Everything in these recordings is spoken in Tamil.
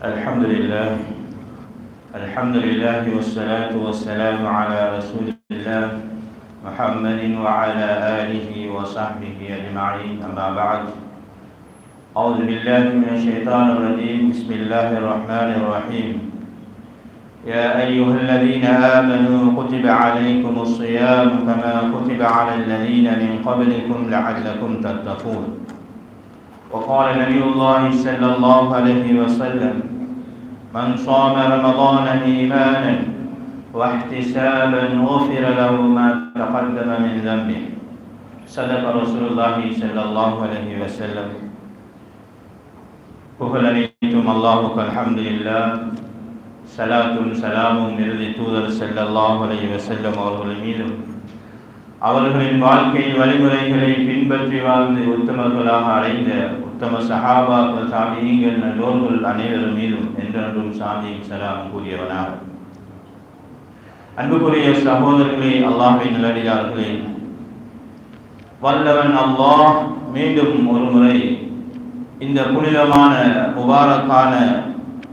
الحمد لله. الحمد لله والصلاة والسلام على رسول الله محمد وعلى آله وصحبه أجمعين. أما بعد أعوذ بالله من الشيطان الرجيم. بسم الله الرحمن الرحيم. يا أيها الذين آمنوا كتب عليكم الصيام كما كتب على الذين من قبلكم لعلكم تتقون. وقال نبي الله صلى الله عليه وسلم من صام رمضان إيمانا واحتسابا غفر له ما تقدم من ذنبه صدق رسول الله صلى الله عليه وسلم புகழ் அனைத்தும் அல்லாஹுக்கு அல்ஹம்துலில்லா சலாத்தும் சலாமும் இறுதி தூதர் ஸல்லல்லாஹு அலைஹி வஸல்லம் அவர்கள் மீதும் அவர்களின் வாழ்க்கை வழிமுறைகளை பின்பற்றி வாழ்ந்து உத்தமர்களாக அடைந்த உத்தம சஹாபாக்கள் சாமியங்கள் நல்லோர்கள் அனைவரும் மீதும் என்றென்றும் சாமியும் சலாம் கூறியவனாக. அன்புக்குரிய சகோதரர்களே அல்லாஹை நிலடியார்களே வல்லவன் அல்லாஹ் மீண்டும் ஒரு முறை இந்த புனிதமான முபாரக்கான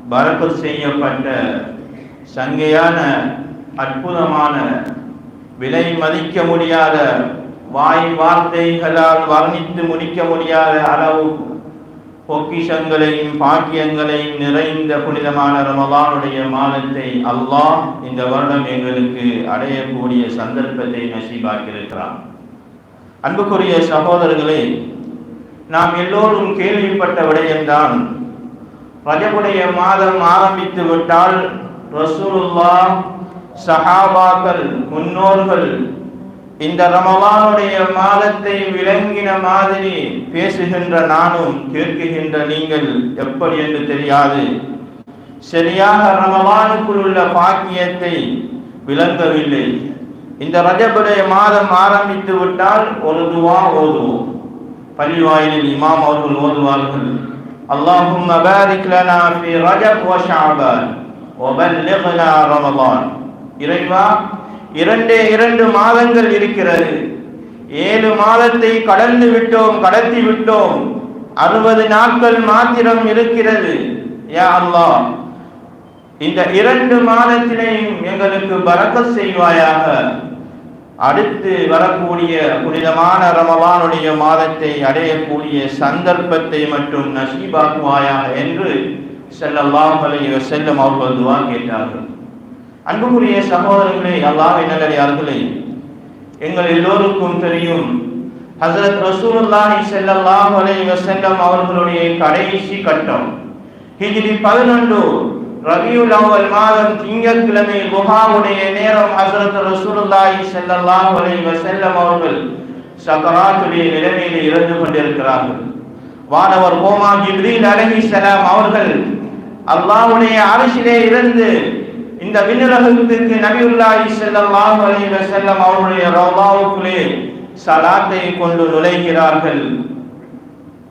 பரப்பு செய்யப்பட்ட சங்கையான அற்புதமான விலை மதிக்க முடியாத வாய் வார்த்தைகளால் வர்ணித்து முடிக்க முடியாத அளவு பொக்கிஷங்களையும் பாக்கியங்களையும் நிறைந்த புனிதமான ரமலானுடைய மாதத்தை அல்லாஹ் இந்த வருடம் எங்களுக்கு அடையக்கூடிய சந்தர்ப்பத்தை நசீபாக்கியிருக்கிறான். அன்புக்குரிய சகோதரர்களே நாம் எல்லோரும் கேள்விப்பட்ட விடயம்தான் ரஜபுடைய மாதம் ஆரம்பித்து விட்டால் ரசூலுல்லா சஹாபாக்கள் முன்னோர்கள் இந்த ரமலானுடைய மாதத்தை விளங்கின மாதிரி பேசுகின்ற நானும் கேட்குகின்ற நீங்கள் எப்படி என்று தெரியாது சரியாக ரமலானுக்குள் உள்ள பாக்கியத்தை விளங்கவில்லை இந்த ரஜபுடைய மாதம் ஆரம்பித்து விட்டால் ஒரு துவா ஓதுவோம் பள்ளிவாயிலில் இமாம் அவர்கள் ஓதுவார்கள் اللهم بارك لنا في رجب وشعبان وبلغنا رمضان இறைவா இரண்டே இரண்டு மாதங்கள் இருக்கிறது. ஏழு மாதத்தை கடந்து விட்டோம் கடத்தி விட்டோம். அறுபது நாட்கள் மாத்திரம் இருக்கிறது. யா அல்லாஹ் இந்த இரண்டு மாதத்தினையும் எங்களுக்கு பறக்க செய்வாயாக. அடுத்து வரக்கூடிய புனிதமான ரமவானுடைய மாதத்தை அடையக்கூடிய சந்தர்ப்பத்தை மட்டும் நசீபாக்குவாயாக என்று செல்லல்லாம் அலைய செல்லும் அவர்கள் துவா கேட்டார்கள். அன்புக்குரிய சகோதரர்களே அல்லாஹ் நல்லடியார்களே எங்கள் எல்லோருக்கும் தெரியும் ஹசரத் ரசூலுல்லாஹி ஸல்லல்லாஹு அலைஹி வஸல்லம் அவர்களுடைய கடைசி கட்டம். ஹிஜ்ரி 11 ரபியுல் அவ்வல் மாதம் திங்கட்கிழமை குஹாவுடைய நேரம் ஹசரத் ரசூலுல்லாஹி ஸல்லல்லாஹு அலைஹி வஸல்லம் அவர்கள் சக்கராத்துடைய நிலைமையில் இருந்து கொண்டிருக்கிறார்கள். வானவர் கோமா ஜிப்ரீல் அலைஹிஸ்ஸலாம் அவர்கள் அல்லாஹ்வுடைய அரசிலே இருந்து இந்த விண்ணுலகத்திற்கு நபியுல்லாஹி ஸல்லல்லாஹு அலைஹி வஸல்லம் அவருடைய ரவுலாவுக்குள்ளே சலாத்தை கொண்டு நுழைகிறார்கள்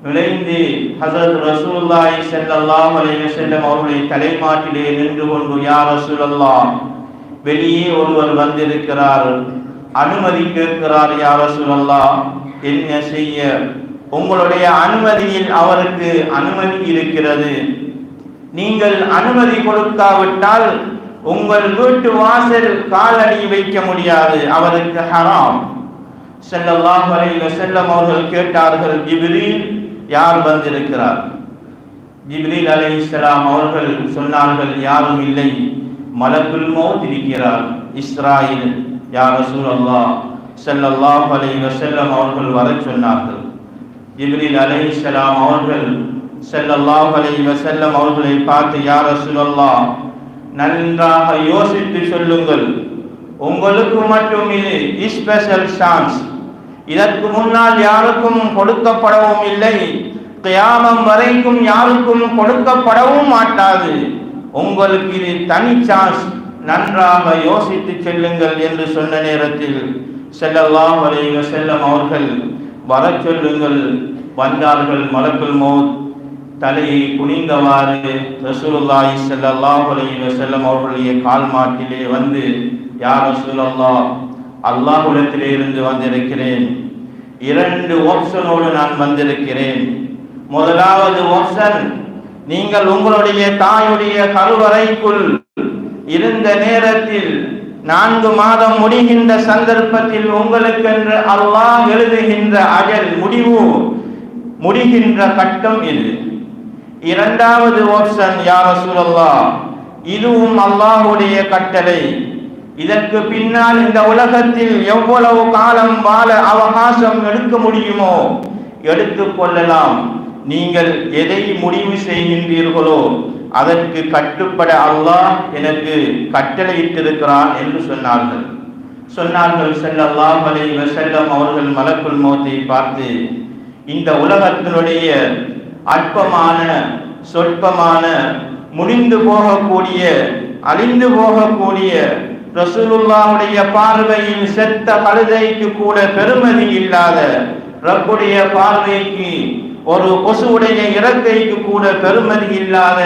நுழைந்து ஹசரத் ரசூலுல்லாஹி ஸல்லல்லாஹு அலைஹி வஸல்லம் அவருடைய தலைமாட்டிலே நின்று கொண்டு யா ரசூலல்லாஹ் வெளியே ஒருவர் வந்திருக்கிறார். அனுமதி கேட்கிறார் யா ரசூலல்லாஹ் என்ன செய்ய? உங்களுடைய அனுமதியில் அவருக்கு அனுமதி இருக்கிறது. நீங்கள் அனுமதி கொடுக்காவிட்டால் உங்கள் வீட்டு வாசல் காலடி வைக்க முடியாது அவருக்கு ஹராம். ஸல்லல்லாஹு அலைஹி வஸல்லம் அவர்கள் கேட்டார்கள் ஜிப்ரீல் யார் வந்திருக்கிறார்? ஜிப்ரீல் அலைஹிஸ்ஸலாம் அவர்கள் சொன்னார்கள் யாரும் இல்லை மலக்குல் மௌத் இருக்கிறார் இஸ்ராயில் யா ரசூலல்லாஹ். ஸல்லல்லாஹு அலைஹி வஸல்லம் அவர்கள் வரச் சொன்னார்கள். ஜிப்ரீல் அலைஹிஸ்ஸலாம் அவர்கள் ஸல்லல்லாஹு அலைஹி வஸல்லம் அவர்களை பார்த்து யா ரசூலல்லாஹ் நன்றாக யோசித்து சொல்லுங்கள். உங்களுக்கு மட்டும் இது ஸ்பெஷல் சான்ஸ் இதற்கு முன்னால் யாருக்கும் கொடுக்கப்படவும் இல்லை. கியாமம் வரைக்கும் யாருக்கும் கொடுக்கப்படவும் மாட்டாது. உங்களுக்கு இது தனி சான்ஸ் நன்றாக யோசித்து செல்லுங்கள் என்று சொன்ன நேரத்தில் செல்லலாம் வரைக செல்லம் அவர்கள் வரச் சொல்லுங்கள். வந்தார்கள் மலக்குள் மோத். தலையை குனிந்தவாறு ரசூலுல்லாஹி ஸல்லல்லாஹு அலைஹி வஸல்லம் அவர்களுடைய கால் மாட்டிலே வந்து யா ரசூலல்லாஹ் அல்லாஹ்விடத்திலே இருந்து வந்திருக்கிறேன். இரண்டு ஆப்ஷனோடு நான் வந்திருக்கிறேன். முதலாவது ஆப்ஷன் நீங்கள் உங்களுடைய தாயுடைய கருவறைக்குள் இருந்த நேரத்தில் நான்கு மாதம் முடிகின்ற சந்தர்ப்பத்தில் உங்களுக்கென்று அல்லாஹ் எழுதுகின்ற அகல் முடிவு முடிகின்ற கட்டம் இது. இரண்டாவது ஆப்ஷன் யார் சூழல்லா இதுவும் அல்லாஹுடைய கட்டளை. இதற்கு பின்னால் இந்த உலகத்தில் எவ்வளவு காலம் வாழ அவகாசம் எடுக்க முடியுமோ எடுத்துக் கொள்ளலாம். நீங்கள் எதை முடிவு செய்கின்றீர்களோ அதற்கு கட்டுப்பட அல்லாஹ் எனக்கு கட்டளையிட்டிருக்கிறான் என்று சொன்னார்கள். சொன்னார்கள் செல்லல்லாம் அலை செல்லம் அவர்கள் மலக்குள் மோத்தை பார்த்து இந்த உலகத்தினுடைய அற்பமான சொற்பமான முடிந்து போகக்கூடிய அழிந்து போகக்கூடிய ரசூலுல்லாவுடைய பார்வையில் செத்த கழுதைக்கு கூட பெருமதி இல்லாத ரப்புடைய பார்வைக்கு ஒரு கொசுவுடைய இறக்கைக்கு கூட பெருமதி இல்லாத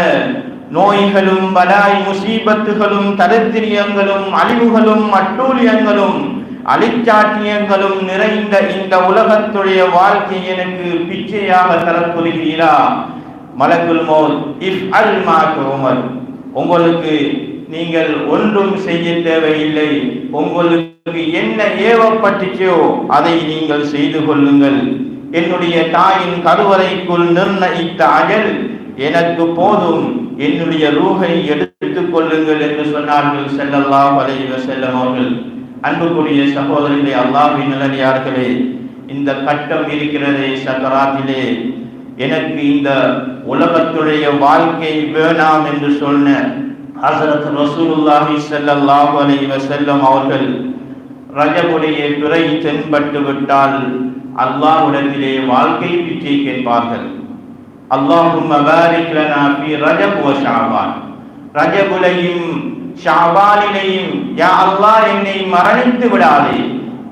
நோய்களும் வடாய் முசீபத்துகளும் தரித்திரியங்களும் அழிவுகளும் அட்டூழியங்களும் அழிச்சாட்டியங்களும் நிறைந்த இந்த உலகத்துடைய வாழ்க்கை எனக்கு பிச்சையாக தரப்போகிறீரா? மலக்குல் மோல் இஃப் அல் உங்களுக்கு நீங்கள் ஒன்றும் செய்ய தேவையில்லை. உங்களுக்கு என்ன ஏவப்பட்டுச்சோ அதை நீங்கள் செய்து கொள்ளுங்கள். என்னுடைய தாயின் கருவறைக்குள் நிர்ணயித்த அகல் எனக்கு போதும். என்னுடைய ரூகை எடுத்துக் கொள்ளுங்கள் என்று சொன்னார்கள். செல்லல்லா வலைவ வஸல்லம் அவர்கள். அன்புக்குரிய சகோதரிகளே அல்லாஹின் நல்லடியார்களே இந்த கட்டம் இருக்கிறதே சக்கராத்திலே எனக்கு இந்த உலகத்துடைய வாழ்க்கை வேணாம் என்று சொன்ன ஹசரத் ரசூலுல்லாஹி ஸல்லல்லாஹு அலைவ செல்லும் அவர்கள் ரஜபுடைய பிறை தென்பட்டு விட்டால் அல்லாஹுடத்திலே வாழ்க்கை பிச்சை கேட்பார்கள். அல்லாஹும் ரஜபுவ ஷாபான். ரஜபுலையும் ஷாபாலினையும் யா அல்லாஹ் என்னை மரணித்து விடாதே.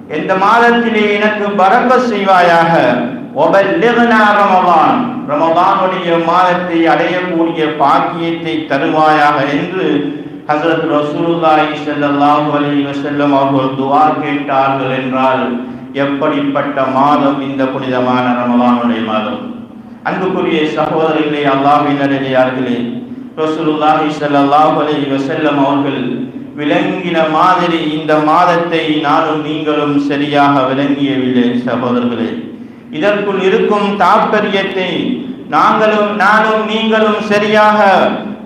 எந்த மாதத்திலே எனக்கு பரப்ப செய்வாயாக? ஒபல்லிக்னா ரமலான். மாதத்தை அடையக்கூடிய பாக்கியத்தை தருவாயாக என்று ஹசரத் ரசூலுல்லாஹி ஸல்லல்லாஹு அலைஹி வஸல்லம் அவர்கள் துஆ கேட்டார்கள் என்றால் எப்படிப்பட்ட மாதம் இந்த புனிதமான ரமலானுடைய மாதம்? அன்புக்குரிய சகோதரர்களே அல்லாஹ்வின் நல்லடியார்களே ரசூலுல்லாஹி ஸல்லல்லாஹு அலைஹி வஸல்லம் அவர்கள் விளங்கின மாதிரி இந்த மாதத்தை நானும் நீங்களும் சரியாக விளங்கியவில்லை சகோதரர்களே. இதற்குள் இருக்கும் தாற்பயத்தை நாங்களும் நானும் நீங்களும் சரியாக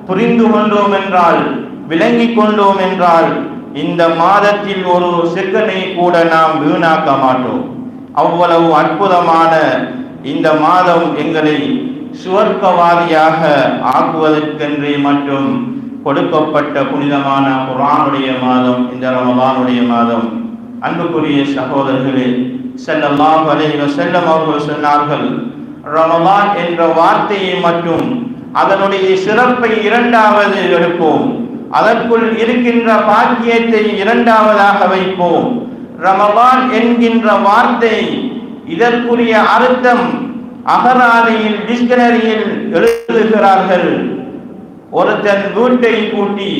புரிந்து கொண்டோம் என்றால் விளங்கி கொண்டோம் என்றால் இந்த மாதத்தில் ஒரு செகனை கூட நாம் வீணாக்க மாட்டோம். அவ்வளவு அற்புதமான இந்த மாதம் எங்களை சுவர்க்கவாதியாக ஆக்குவதற்கென்று மற்றும் கொடுக்கப்பட்ட புனிதமான குரானுடைய மாதம் இந்த ரமலானுடைய மாதம். அன்புக்குரிய சகோதரர்களே ஸல்லல்லாஹு அலைஹி வஸல்லம் அவர்கள் சொன்னார்கள் ரமலான் என்ற வார்த்தையை மட்டும் அதனுடைய சிறப்பை இரண்டாவது எடுப்போம். அதற்குள் இருக்கின்ற பாக்கியத்தை இரண்டாவதாக வைப்போம். ரமலான் என்கின்ற வார்த்தை இதற்குரிய அர்த்தம் அகராதியில் டிக்ஷனரியில் எழுதுகிறார்கள். ஒருத்தன் வீட்டை கூட்டி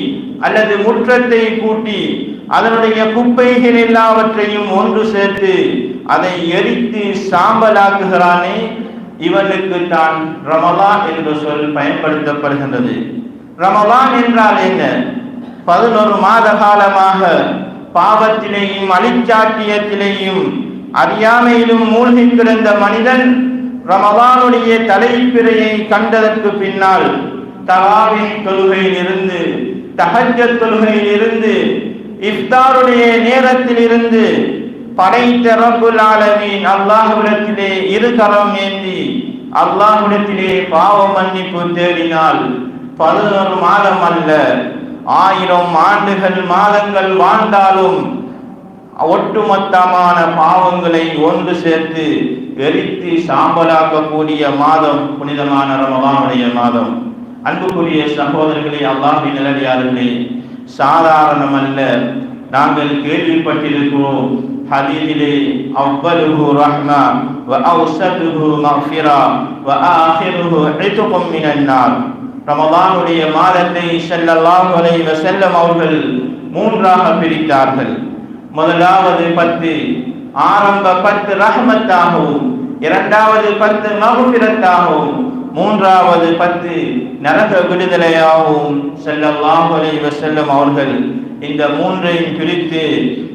அல்லது முற்றத்தை கூட்டி அதனுடைய குப்பைகள் எல்லாவற்றையும் ஒன்று சேர்த்து அதை எரித்து சாம்பலாக்குகிறானே இவனுக்கு தான் ரமலான் என்ற சொல் பயன்படுத்தப்படுகின்றது. ரமலான் என்றால் என்ன? பதினொரு மாத காலமாக பாவத்திலேயும் அழிச்சாட்டியத்திலேயும் அறியாமையிலும் மூழ்கி கிடந்த மனிதன் ரமதானுடைய தலைப்பிறையை கண்டதற்கு பின்னால் தலாவின் தொழுகையில் இருந்து தஹஜ தொழுகையில் இருந்து இஃப்தாருடைய நேரத்தில் இருந்து படைத்த ரப்புல் ஆலமீன் அல்லாஹ்விடத்திலே இரு கரம் ஏந்தி அல்லாஹுடத்திலே பாவ மன்னிப்பு தேடினால் பதினொரு மாதம் அல்ல ஆயிரம் ஆண்டுகள் மாதங்கள் வாழ்ந்தாலும் ஒட்டுமொத்தமான பாவங்களை ஒன்று சேர்த்து எரித்து சாம்பலாக்கக்கூடிய மாதம் புனிதமான ரமலானுடைய மாதம். அன்புக்குரிய சகோதரர்களே அல்லாஹி நிலடியார்களே சாதாரணம் அல்ல நாங்கள் கேள்விப்பட்டிருக்கிறோம் ஹதீதிலே அவ்வலுஹு ரஹ்மா வ அவ்சதுஹு மஃபிரா வ ஆஹிருஹு இதுகும் மினன்னார். ரமலானுடைய மாதத்தை ஸல்லல்லாஹு அலைஹி வஸல்லம் அவர்கள் மூன்றாக பிரித்தார்கள். முதலாவது பத்து ஆரம்ப பத்து ரஹ்மத்தாகவும் இரண்டாவது பத்து மகுபிரத்தாகவும் மூன்றாவது பத்து நரக விடுதலையாகவும் ஸல்லல்லாஹு அலைஹி செல்லும் அவர்கள் இந்த மூன்றையும் பிரித்து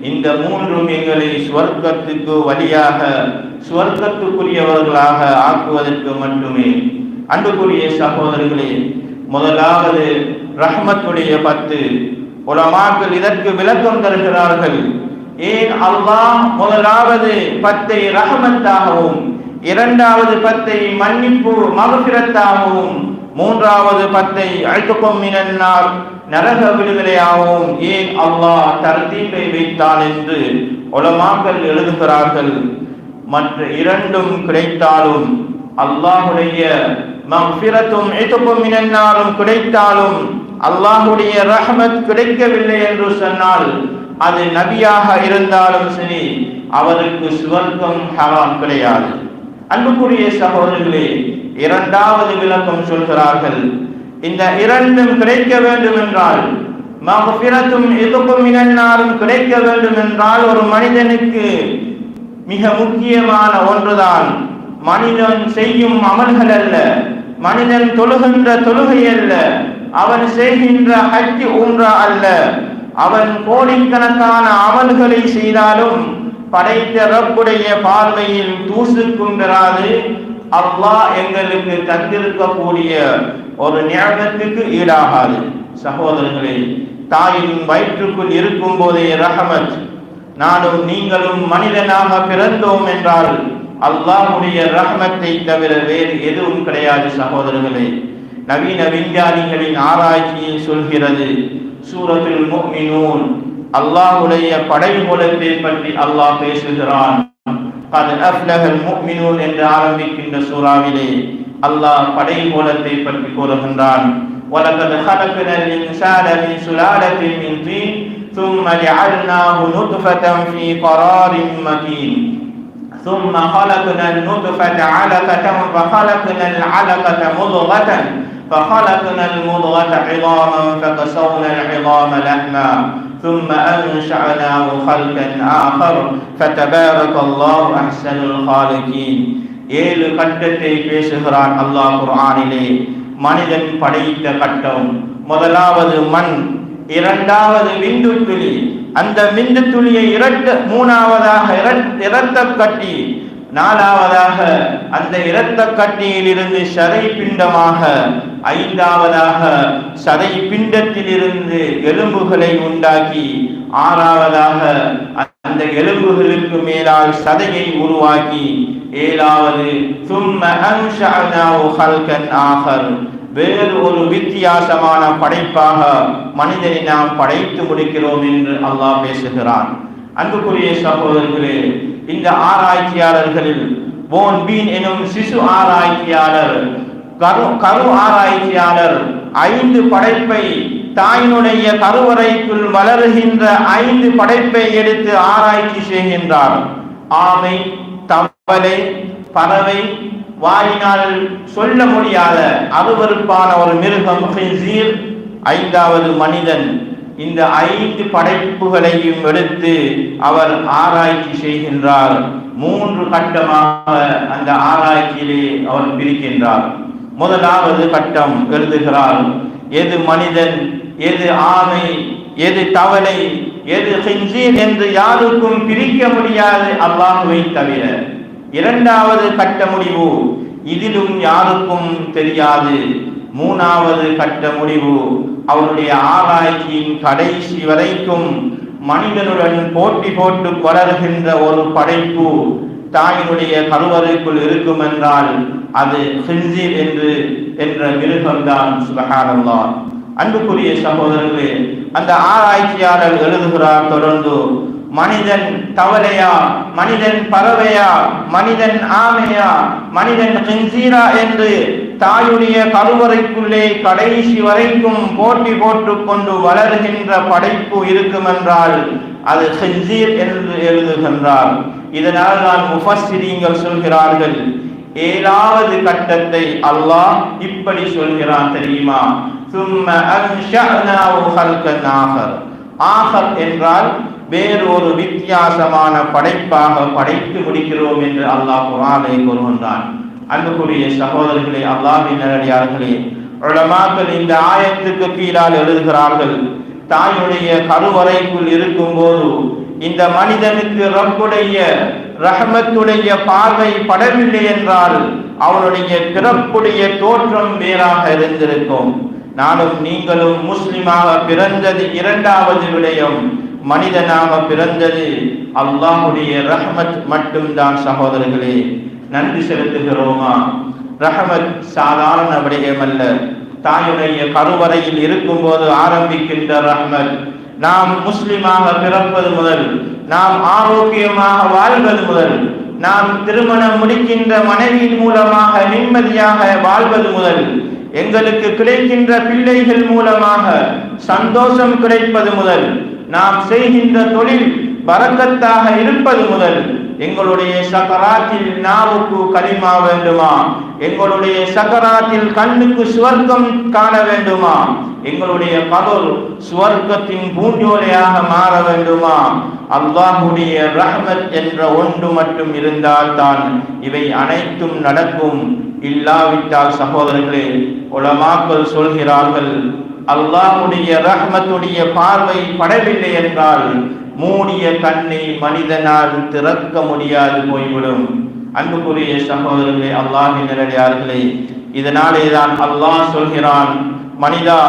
இந்த மூன்றும் எங்களை சுவர்க்கத்துக்கு வழியாக சுவர்க்கத்துக்குரியவர்களாக ஆக்குவதற்கு மட்டுமே. அன்புக்குரிய சகோதரர்களே முதலாவது ரஹ்மத்துடைய பத்து. உலமாக்கள் இதற்கு விளக்கம் தருகிறார்கள். ஏன் அல்லாஹ் முதலாவது பத்தை ரஹமத்தாகவும் இரண்டாவது பத்தை மன்னிப்பு மகபிரத்தாகவும் மூன்றாவது பத்தை அழுத்தப்பம்மினால் நரக விடுதலையாகவும் ஏன் அல்லாஹ் தர்த்தீபை வைத்தான் என்று உலமாக்கள் எழுதுகிறார்கள். மற்ற இரண்டும் கிடைத்தாலும் அல்லாஹுடைய மஃபிரத்தும் இத்துப்பும் இனன்னாலும் கிடைத்தாலும் அல்லாஹுடைய ரஹமத் கிடைக்கவில்லை என்று சொன்னால் அது நபியாக இருந்தாலும் சரி அவருக்கு சுவர்க்கம் ஹராம் கிடையாது. அன்புக்குரிய சகோதரர்களே இரண்டாவது விளக்கம் சொல்கிறார்கள். இந்த இரண்டும் கிடைக்க வேண்டும் என்றால் மகபிரத்தும் எதுக்கும் இனன்னாரும் கிடைக்க வேண்டும் என்றால் ஒரு மனிதனுக்கு மிக முக்கியமான ஒன்றுதான் மனிதன் செய்யும் அமல்கள் அல்ல மனிதன் தொழுகின்ற தொழுகை அல்ல அவன் செய்கின்ற ஹஜ் ஊன்றா அல்ல. அவன் கோடிக்கணக்கான அமல்களை செய்தாலும் படைத்த ரப்புடைய பார்வையில் தூசுக்கும் பெறாது. அல்லாஹ் எங்களுக்கு தந்திருக்கக்கூடிய ஒரு ஞாபகத்துக்கு ஈடாகாது. சகோதரர்களே தாயின் வயிற்றுக்குள் இருக்கும் போதே ரஹமத். நானும் நீங்களும் மனிதனாக பிறந்தோம் என்றால் அல்லாஹுடைய ரஹமத்தை தவிர வேறு எதுவும் கிடையாது சகோதரர்களே. நவீன விஞ்ஞானிகளின் ஆராய்ச்சியை சொல்கிறது சூரத்தில் முக்மினூன் அல்லாஹுடைய படைமூலத்தை பற்றி அல்லாஹ் பேசுகிறான் قد أفلح المؤمنون என்று ஆரம்பிக்கின்ற சூறாவிலே அல்லாஹ் படைமூலத்தை பற்றி கூறுகின்றான் ولقد خلقنا الإنسان من سلالة من طين ثم جعلناه نطفة في قرار مكين ثم خلقنا النطفة علقة فخلقنا العلقة مضغة فخلقنا المضغة عظاما فكسونا العظام لحما ثم أنشأناه خلقا آخر فتبارك الله أحسن الخالقين ஏழு கட்டத்தை பேசுகிறான் அல்லாஹ் குர்ஆனிலே மனிதன் படைத்த கட்டம் முதலாவது மண் இரண்டாவது விந்து துளி அந்த விந்து துளியை இரட்ட மூணாவதாக இரத்த கட்டி நாலாவதாக அந்த இரத்த கட்டியில் இருந்து சதை பிண்டமாக ஐந்தாவதாக சதை பிண்டத்திலிருந்து எலும்புகளை உண்டாக்கி ஆறாவதாக அந்த எலும்புகளுக்கு மேலால் சதையை உருவாக்கி ஏழாவது ஆகர் வேறு ஒரு வித்தியாசமான படைப்பாக மனிதனை நாம் படைத்து முடிக்கிறோம் என்று அல்லாஹ் பேசுகிறான். அன்புக்குரிய சகோதரர்களே இந்த ஆராய்ச்சியாளர்களில் போன் பீன் எனும் சிசு ஆராய்ச்சியாளர் கரு கரு ஆராய்ச்சியாளர் ஐந்து படைப்பை தாயினுடைய கருவறைக்குள் வளருகின்ற ஐந்து படைப்பை எடுத்து ஆராய்ச்சி செய்கின்றார். ஆமை தவளை பறவை வாயினால் சொல்ல முடியாத அருவருப்பான ஒரு மிருகம் ஐந்தாவது மனிதன். இந்த ஐந்து படைப்புகளையும் எடுத்து அவர் ஆராய்ச்சி செய்கின்றார். மூன்று கட்டமாக அந்த ஆராய்ச்சியிலே அவர் பிரிக்கின்றார். முதலாவது கட்டம் எழுதுகிறார் எது மனிதன் எது ஆமை எது தவளை எது ஹின்சீர் என்று யாருக்கும் பிரிக்க முடியாது அல்லாஹுவை தவிர. இரண்டாவது கட்ட முடிவு இதிலும் யாருக்கும் தெரியாது. மூணாவது கட்ட முடிவு அவருடைய ஆராய்ச்சியின் கடைசி வரைக்கும் மனிதனுடன் போட்டி போட்டு வளர்கின்ற ஒரு படைப்பு தாயினுடைய கருவறைக்குள் இருக்கும் என்றால் அது ஹின்சீர் என்று என்ற மிருகம்தான் சுபஹானல்லா அன்புக்குரிய சகோதரர்களே அந்த ஆராய்ச்சியாளர் எழுதுகிறார் தொடர்ந்து மனிதன் தவளையா மனிதன் பறவையா? மனிதன் ஆமையா? மனிதன் ஹின்சீரா? என்று தாயுடைய கருவறைக்குள்ளே கடைசி வரைக்கும் போட்டி போட்டுக்கொண்டு வளர்கின்ற படைப்பு இருக்குமென்றால் அது ஹின்சீர் என்று எழுதுகின்றார். இதனால் நான் முஃபஸ்திரீங்கள் சொல்கிறார்கள் ஏழாவது கட்டத்தை அல்லாஹ் இப்படி சொல்கிறான் தெரியுமா? சும்ம ஆகர் என்றால் வேறு ஒரு வித்தியாசமான படைப்பாக படைத்து முடிக்கிறோம் என்று அல்லாஹ் குரானை கூறுகின்றான். அன்புக்குரிய சகோதரர்களே அல்லாஹின் நேரடியார்களே உலமாக்கள் இந்த ஆயத்துக்கு கீழால் எழுதுகிறார்கள் தாயுடைய கருவறைக்குள் இருக்கும்போது இந்த மனிதனுக்கு ரப்புடைய ரஹமத்துடைய பார்வை படவில்லை என்றால் அவனுடைய பிறப்புடைய தோற்றம் வேறாக இருந்திருக்கும். நானும் நீங்களும் முஸ்லிமாக பிறந்தது இரண்டாவது விடயம். மனிதனாக பிறந்தது அல்லாஹுடைய ரஹமத் மட்டும்தான் சகோதரர்களே. நன்றி செலுத்துகிறோமா? ரஹமத் சாதாரண விடயம் அல்ல. தாயுடைய கருவறையில் இருக்கும்போது ஆரம்பிக்கின்ற ரஹமத். நாம் முஸ்லிமாக பிறப்பது முதல் நாம் ஆரோக்கியமாக வாழ்வது முதல் நாம் திருமணம் முடிக்கின்ற மனைவியின் மூலமாக நிம்மதியாக வாழ்வது முதல் எங்களுக்கு கிடைக்கின்ற பிள்ளைகள் மூலமாக சந்தோஷம் கிடைப்பது முதல் நாம் செய்கின்ற தொழில் பறக்கத்தாக இருப்பது முதல். எங்களுடைய சக்கராத்தில் நாவுக்கு கனிமா வேண்டுமா? எங்களுடைய சக்கராத்தில் கண்ணுக்கு சுவர்க்கம் காண வேண்டுமா? எங்களுடைய கதல் சுவர்க்கத்தின் பூஞ்சோலையாக மாற வேண்டுமா? அல்லாஹுடைய ரஹமத் என்ற ஒன்று மட்டும் இருந்தால் தான் இவை அனைத்தும் நடக்கும். இல்லாவிட்டால் சகோதரர்களே உலமாக்கள் சொல்கிறார்கள் அல்லாஹுடைய ரஹ்மத்துடைய பார்வை படவில்லை என்றால் மூடிய கண்ணை மனிதனால் திறக்க முடியாது போய்விடும். அன்புக்குரிய சகோதரர்களே அல்லாஹின் நிலையார்களே இதனாலே தான் அல்லாஹ் சொல்கிறான் மனிதா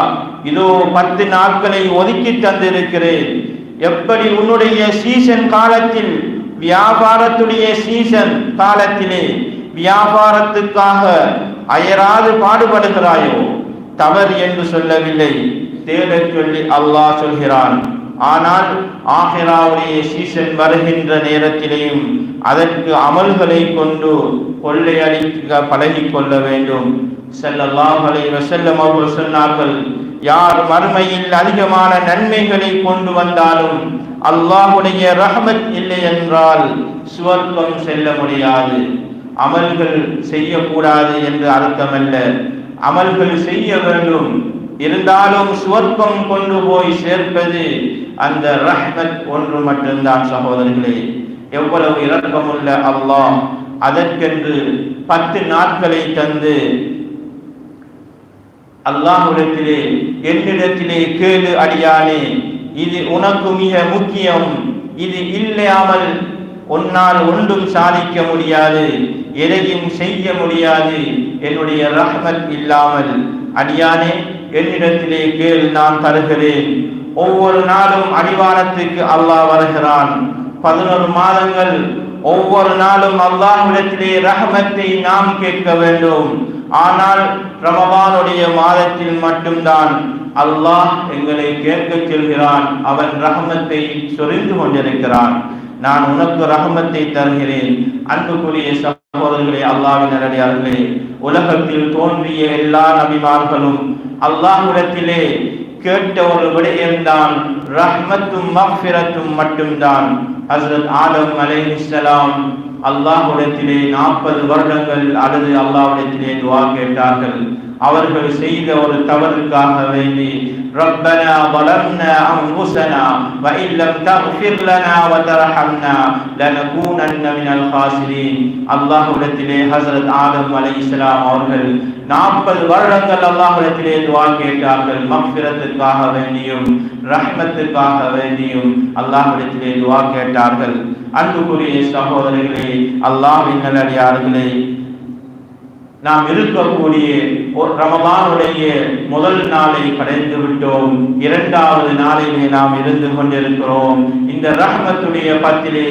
இதோ பத்து நாட்களை ஒதுக்கி தந்திருக்கிறேன். எப்படி உன்னுடைய சீசன் காலத்தில் வியாபாரத்துடைய சீசன் காலத்திலே வியாபாரத்துக்காக அயராது பாடுபடுகிறாயோ? தவறு என்று சொல்லவில்லை. தேடச் சொல்லி அல்லாஹ் சொல்கிறான். ஆனால் ஆஹிராவுடைய சீசன் வருகின்ற நேரத்திலேயும் அதற்கு அமல்களை கொண்டு கொள்ளையடிக்க பழகி கொள்ள வேண்டும். செல்லல்லாஹ் அலைஹி அவர்கள் சொன்னார்கள் யார் மறுமையில் அதிகமான நன்மைகளை கொண்டு வந்தாலும் அல்லாஹுடைய ரஹமத் இல்லை என்றால் சுவர்க்கம் செல்ல முடியாது. அமல்கள் செய்யக்கூடாது என்று அர்த்தமல்ல. அமல்கள் செய்ய வேண்டும். இருந்தாலும் சுவர்க்கம் கொண்டு போய் சேர்ப்பது அந்த ரஹ்மத் ஒன்று மட்டும்தான் சகோதரர்களே. எவ்வளவு இரக்கமுள்ள அல்லாஹ் அதற்கென்று பத்து நாட்களை தந்து அல்லாஹுடத்திலே என்னிடத்திலே கேளு அடியானே இது உனக்கு மிக முக்கியம். இது இல்லாமல் உன்னால் ஒன்றும் சாதிக்க முடியாது எதையும் செய்ய முடியாது. என்னுடைய ரஹமத் இல்லாமல் அடியானே என்னிடத்திலே கேள் நான் தருகிறேன். ஒவ்வொரு நாளும் அடிவானத்துக்கு அல்லாஹ் வருகிறான். பதினொரு மாதங்கள் ஒவ்வொரு நாளும் அல்லாஹ்விடத்திலே ரஹமத்தை நாம் கேட்க வேண்டும். ஆனால் ரமபானுடைய மாதத்தில் மட்டும்தான் அல்லாஹ் எங்களை கேட்கச் செல்கிறான். அவன் ரஹமத்தை சொரிந்து கொண்டிருக்கிறான். நான் உனக்கு ரஹமத்தை தருகிறேன். அன்புக்குரிய சகோதரர்களே அல்லாவின் நல்லடியார்களே உலகத்தில் தோன்றிய எல்லா நபிமார்களும் அல்லாஹுடத்திலே கேட்ட ஒரு விடயம்தான் ரஹ்மத்தும் மஃபிரத்தும் மட்டும்தான். ஹசரத் ஆலம் அலை இஸ்லாம் அல்லாஹுடத்திலே நாற்பது வருடங்கள் அல்லது அல்லாஹுடத்திலே துவா கேட்டார்கள். அவர்கள் செய்த ஒரு தவறுக்காக வேண்டி ربنا ظلمنا أنفسنا وإن لم تغفر لنا وترحمنا لنكونن من الخاسرين அல்லாஹ்விடத்திலே ஹஸரத் ஆதம் அலைஹிஸ்ஸலாம் அவர்கள் நாற்பது வருடங்கள் அல்லாஹ்விடத்திலே துவா கேட்டார்கள் மக்ஃபிரத்துக்காக வேண்டியும் ரஹ்மத்துக்காக வேண்டியும் அல்லாஹ்விடத்திலே துவா கேட்டார்கள் அன்புக்குரிய சகோதரர்களே அல்லாஹ்வின் நல்லடியார்களே நாம் இருக்கக்கூடிய ஒரு ரமபானுடைய முதல் நாளை கடைந்து விட்டோம். இரண்டாவது நாளிலே நாம் இருந்து கொண்டிருக்கிறோம். இந்த ரஹமத்துடைய பத்திலே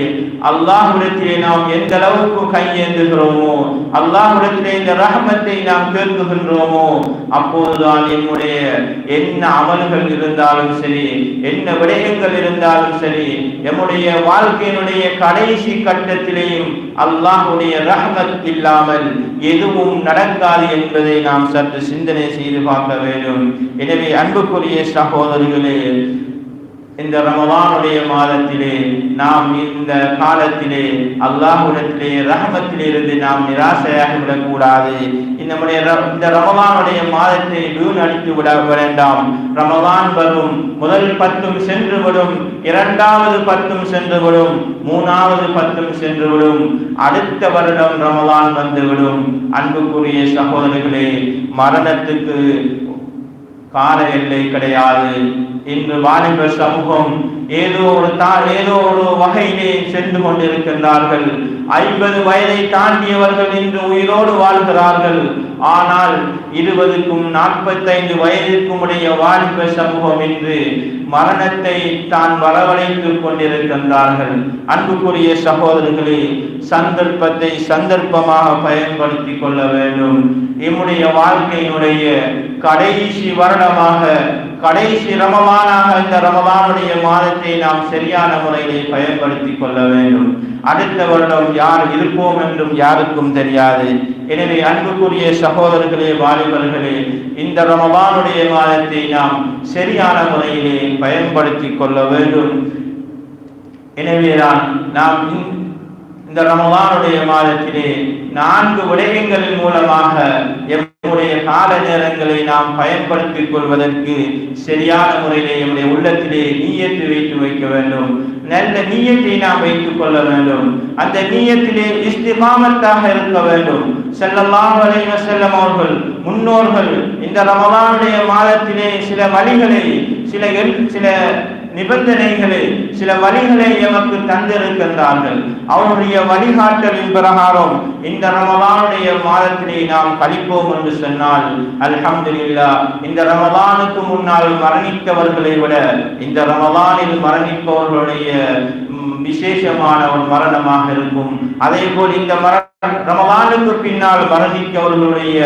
அல்லாஹுடத்திலே நாம் எந்த அளவுக்கு கையேந்துகிறோமோ அல்லாஹ்விடத்திலே இந்த ரகமத்தை நாம் கேட்குகின்றோமோ அப்போதுதான் என்னுடைய என்ன அமல்கள் இருந்தாலும் சரி என்ன விடயங்கள் இருந்தாலும் சரி எம்முடைய வாழ்க்கையினுடைய கடைசி கட்டத்திலேயும் அல்லாஹுடைய ரஹமத் இல்லாமல் எதுவும் நடக்காது என்பதை நாம் சற்று சிந்தனை செய்து பார்க்க வேண்டும். எனவே அன்புக்குரிய சகோதரர்களே இந்த ரமவானுடைய மாதத்திலே நாம் இந்த காலத்திலே அல்லாஹுடத்திலே ரஹமத்திலிருந்து நாம் நிராசையாக விடக்கூடாது. நம்முடைய இந்த ரமவானுடைய மாதத்தை வீணடித்து விட வேண்டாம். ரமவான் வரும் முதல் பத்தும் சென்று விடும் இரண்டாவது பத்தும் சென்று விடும் மூணாவது பத்தும் சென்று விடும் அடுத்த வருடம் ரமவான் வந்துவிடும் அன்புக்குரிய சகோதரர்களே மரணத்துக்கு கால எல்லை கிடையாது. இன்று வாலிப சமூகம் ஏதோ ஒரு தா ஏதோ ஒரு வகையிலே சென்று கொண்டிருக்கின்றார்கள். ஐம்பது வயதை தாண்டியவர்கள் இன்று உயிரோடு வாழ்கிறார்கள். ஆனால் இருபதுக்கும் நாற்பத்தைந்து வயதிற்கும் உடைய வாலிப சமூகம் இன்று மரணத்தை தான் வரவழைத்துக் கொண்டிருக்கின்றார்கள். அன்புக்குரிய சகோதரர்களே சந்தர்ப்பத்தை சந்தர்ப்பமாக பயன்படுத்திக் கொள்ள வேண்டும். எம்முடைய வாழ்க்கையினுடைய கடைசி வருடமாக கடைசி ரமமானாக இந்த ரமமானுடைய மாதத்தை நாம் சரியான முறையிலே பயன்படுத்திக் கொள்ள வேண்டும். அடுத்த வருடம் யார் இருப்போம் என்றும் யாருக்கும் தெரியாது. எனவே அன்புக்குரிய சகோதரர்களே வாலிபர்களே இந்த ரமபானுடைய மாதத்தை நாம் சரியான முறையிலே பயன்படுத்திக் கொள்ள வேண்டும். எனவேதான் நாம் இந்த ரமபானுடைய மாதத்திலே நான்கு விடயங்களின் மூலமாக நம்முடைய கால நேரங்களை நாம் பயன்படுத்திக் கொள்வதற்கு சரியான முறையிலே நம்முடைய உள்ளத்திலே நீயத்து வைத்து வைக்க வேண்டும். நல்ல நீயத்தை நாம் வைத்துக் கொள்ள வேண்டும். அந்த நீயத்திலே இஸ்திமாமத்தாக இருக்க வேண்டும். செல்லல்லாம் வலைவ செல்லம் அவர்கள் முன்னோர்கள் இந்த ரமலானுடைய மாதத்திலே சில வழிகளை சில சில நிபந்தனைகளை சில வழிகளை எமக்கு தந்திருக்கின்றார்கள். அவருடைய வழிகாட்டலின் பிரகாரம் இந்த ரமலானுடைய மாதத்திலே நாம் கழிப்போம் என்று சொன்னால் அல்ஹம்துலில்லா இந்த ரமலானுக்கு முன்னால் மரணித்தவர்களை விட இந்த ரமலானில் மரணிப்பவர்களுடைய விசேஷமான ஒரு மரணமாக இருக்கும். அதே போல் இந்த மரணம் ரமலானுக்கு பின்னால் மரணித்தவர்களுடைய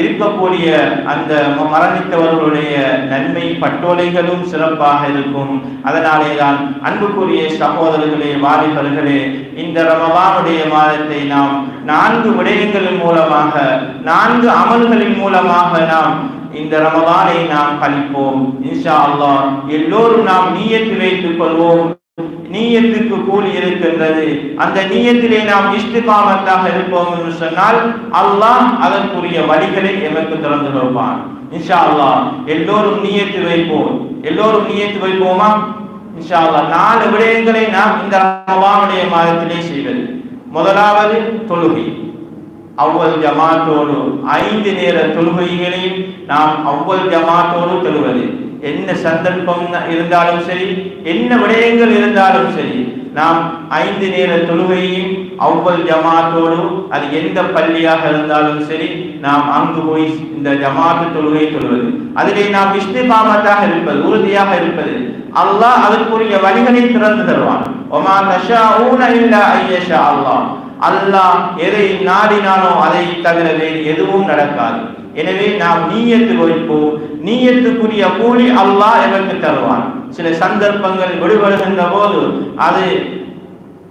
இருக்கக்கூடிய அந்த மரணித்தவர்களுடைய நன்மை பட்டோலைகளும் சிறப்பாக இருக்கும். அதனாலே தான் அன்புக்குரிய சகோதரர்களே வாலிபர்களே இந்த ரமவானுடைய மாதத்தை நாம் நான்கு விடயங்களின் மூலமாக நான்கு அமல்களின் மூலமாக நாம் இந்த ரமலானை நாம் கழிப்போம் இன்ஷா அல்லாஹ் எல்லோரும் நாம் நீயத்து வைத்துக் கொள்வோம். நீயத்துக்கு கூலி இருக்கின்றது. அந்த நீயத்திலே நாம் இஷ்டிகாமத்தாக இருப்போம் என்று சொன்னால் அல்லாஹ் அதற்குரிய வழிகளை எமக்கு திறந்து வைப்பான் இன்ஷா அல்லாஹ் எல்லோரும் நீயத்து வைப்போம். எல்லோரும் நீயத்து வைப்போமா? இன்ஷா அல்லா நாலு விடயங்களை நாம் இந்த ரமலானுடைய மாதத்திலே செய்வது. முதலாவது தொழுகை. அவ்வல் ஜமாத்தோடு ஐந்து நேர தொழுகைகளையும் நாம் அவ்வல் ஜமாத்தோடு தொழுவது. என்ன சந்தர்ப்பம் இருந்தாலும் சரி என்ன விடயங்கள் இருந்தாலும் சரி நாம் ஐந்து நேர தொழுகையும் அவ்வல் ஜமாத்தோடு அது எந்த பள்ளியாக இருந்தாலும் சரி நாம் அங்கு போய் இந்த ஜமாத்து தொழுகை தொழுவது. அதிலே நாம் இஷ்டிபாமத்தாக இருப்பது உறுதியாக இருப்பது. அல்லாஹ் அதற்குரிய வழிகளை திறந்து தருவான். ஒமா தஷாஊன இல்லா ஐயஷா அல்லாஹ். அல்லாஹ் எதை நாடினாலும் அதை தவிர வேறு எதுவும் நடக்காது. எனவே நாம் நீயத்து வைப்போம். நீயத்துக்குரிய கூலி அல்லாஹ் எமக்கு தருவான். சில சந்தர்ப்பங்கள் விடுபடுகின்ற போது அது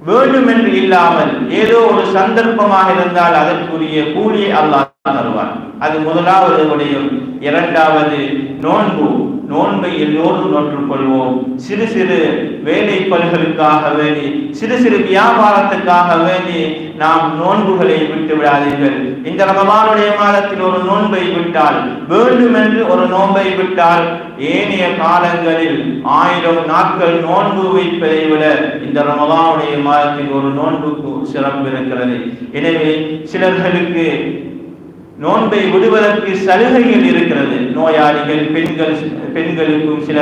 வேண்டுமென்று இல்லாமல் ஏதோ ஒரு சந்தர்ப்பமாக இருந்தால் அதற்குரிய கூலி அல்லாஹ் தருவான். அது முதலாவது விடயம் இரண்டாவது நோன்பு. நோன்பை எல்லோரும் நோற்றுக் கொள்வோம். சிறு சிறு வேலை பல்களுக்காக வேண்டி சிறு சிறு வியாபாரத்துக்காக வேண்டி நாம் நோன்புகளை விட்டு விடாதீர்கள். இந்த ரமலானுடைய மாதத்தில் ஒரு நோன்பை விட்டால் வேண்டுமென்று ஒரு நோன்பை விட்டால் ஏனைய காலங்களில் ஆயிரம் நாட்கள் நோன்பு வைப்பதை விட இந்த ரமமானுடைய மாதத்தில் ஒரு நோன்புக்கு சிறப்பு இருக்கிறது. எனவே சிலர்களுக்கு நோன்பை விடுவதற்கு சலுகைகள் இருக்கிறது. நோயாளிகள் பெண்கள் பெண்களுக்கும் சில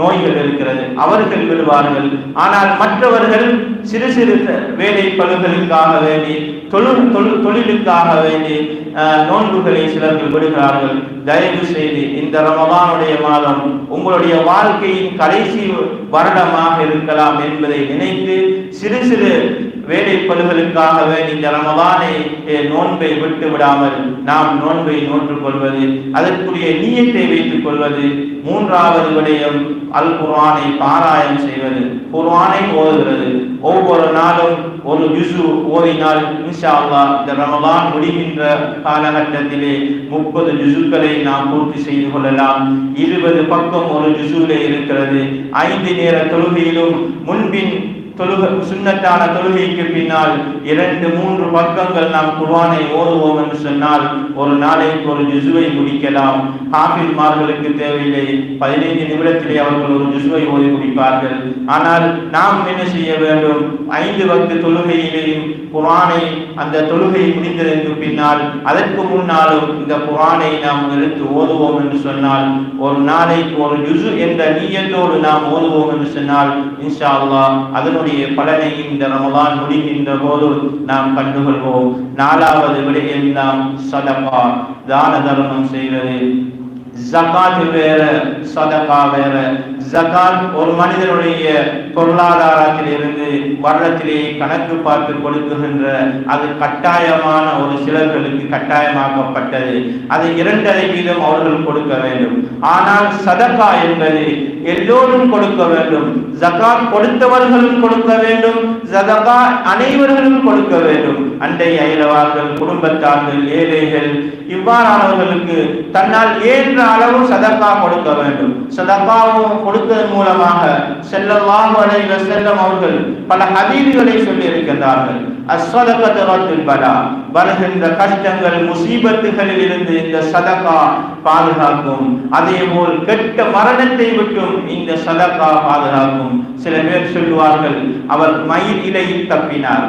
நோய்கள் இருக்கிறது. அவர்கள் விடுவார்கள். ஆனால் மற்றவர்கள் சிறு சிறு வேலை பழுகளுக்காக வேண்டி தொழில் தொழில் தொழிலுக்காக வேண்டி நோன்புகளை சிலர்கள் விடுகிறார்கள். தயவு செய்து இந்த ரமதானுடைய மாதம் உங்களுடைய வாழ்க்கையின் கடைசி வருடமாக இருக்கலாம் என்பதை நினைத்து சிறு சிறு வேலை பழுகளுக்காக வேண்டி இந்த ரமதானை நோன்பை விட்டு விடாமல் நாம் நோன்பை நோற்றுக் கொள்வது அதற்குரிய நீயத்தை வைத்துக் கொள்வது மூன்றாவது விடயம் அல் குர்வானை பாராயணம் செய்வது. குர்வானை ஓதுகிறது. ஒவ்வொரு நாளும் ஒரு ஜுசு ஓதினால் இன்ஷா அல்லா இந்த ரமலான் முடிகின்ற காலகட்டத்திலே முப்பது ஜுசுக்களை நாம் பூர்த்தி செய்து கொள்ளலாம். இருபது பக்கம் ஒரு ஜுசுவிலே இருக்கிறது. ஐந்து நேர தொழுகையிலும் முன்பின் தொழுக சுண்ணத்தான தொழுகைக்கு பின்னால் இரண்டு மூன்று பக்கங்கள் நாம் குர்வானை ஓதுவோம் என்று சொன்னால் ஒரு நாளைக்கு ஒரு ஜுசுவை முடிக்கலாம். ஹாஃபிஸ்மார்களுக்கு தேவையில்லை. பதினைந்து நிமிடத்திலே அவர்கள் ஒரு ஜிசுவை ஓதி முடிப்பார்கள் ஆனால் நாம் என்ன செய்ய வேண்டும்? ஐந்து வக்து தொழுகையிலேயும் குரானை அந்த தொழுகை முடிந்ததற்கு பின்னால் அதற்கு முன்னாலும் இந்த குரானை நாம் எடுத்து ஓதுவோம் என்று சொன்னால் ஒரு நாளைக்கு ஒரு ஜுசு என்ற நீயத்தோடு நாம் ஓதுவோம் என்று சொன்னால் இன்ஷா அல்லா அதனுடைய பலனை இந்த ரமலான் முடிகின்ற போது நாம் கண்டுகொள்வோம். நாலாவது விடயம் நாம் சதகா தான தர்மம் செய்வது. ஜகாத் வேற சதகா வேற. ஜகாத் ஒரு மனிதனுடைய பொருளாதாரத்தில் இருந்து கணக்கு பார்த்து கொடுக்குகின்ற அது கட்டாயமான ஒரு சிலர்களுக்கு கட்டாயமாக்கப்பட்டது. அது இரண்டரை வீதம் அவர்கள் கொடுக்க வேண்டும். ஆனால் சதகா என்பது எல்லோரும் கொடுக்க வேண்டும். ஜகாத் கொடுத்தவர்களும் கொடுக்க வேண்டும். ஜதகா அனைவர்களும் கொடுக்க வேண்டும். அண்டை அயலவார்கள் குடும்பத்தார்கள் ஏழைகள் இவ்வாறானவர்களுக்கு தன்னால் ஏற்ற அளவு சதக்கா கொடுக்க வேண்டும். சதக்காவும் கொடுத்ததன் மூலமாக செல்லல்லாஹு அலைஹி செல்லம் அவர்கள் பல ஹதீதுகளை சொல்லி இருக்கின்றார்கள் பலா வருகின்ற கஷ்டங்கள் முசீபத்துகளில் இருந்து இந்த சதகா பாதுகாக்கும். அதே போல் கெட்ட மரணத்தை விட்டும் இந்த சதகா பாதுகாக்கும். சில பேர் சொல்லுவார்கள் அவர் மயில் இலையில் தப்பினார்.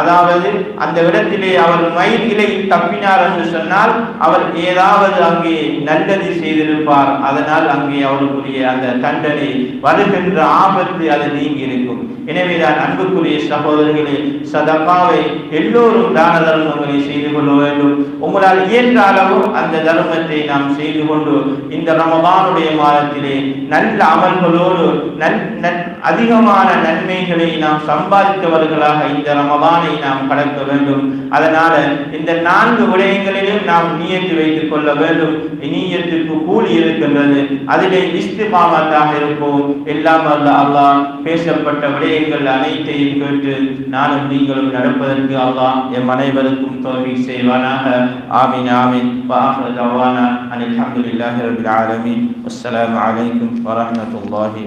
அதாவது அந்த இடத்திலே அவர் மயிலை தப்பினார் என்று சொன்னால் அவர் ஏதாவது அங்கே நல்லது செய்திருப்பார். அதனால் அங்கே அவருக்குரிய அந்த தண்டனை வருகின்ற ஆபத்து அது நீங்கி இருக்கும். எனவேதான் அன்புக்குரிய சகோதரர்களே சதகாவை எல்லோரும் தான தர்மங்களை செய்து கொள்ள வேண்டும். உங்களால் இயன்ற அளவு அந்த தர்மத்தை நாம் செய்து கொண்டு இந்த ரமபானுடைய மாதத்திலே நல்ல அமல்களோடு நல் நல் அதிகமான நன்மைகளை நாம் சம்பாதித்தவர்களாக இந்த ரமபானை நாம் கடக்க வேண்டும். அதனால இந்த நான்கு விடயங்களிலும் நாம் நீயத்து வைத்துக் கொள்ள வேண்டும். நீயத்துக்கு கூலி இருக்கின்றது. அதிலே இஸ்திகாமத்தாக இருப்போம். எல்லாம் அல்ல அல்லாஹ் பேசப்பட்ட விடயங்கள் அனைத்தையும் கேட்டு நானும் நீங்களும் நடப்பதற்கு அல்லாஹ் எம் அனைவருக்கும் தோல்வி செய்வானாக. ஆமீன் ஆமீன். அனில் அல்ஹம்துலில்லாஹி ரபில் ஆலமீன். அஸ்ஸலாமு அலைக்கும் வரஹ்மத்துல்லாஹி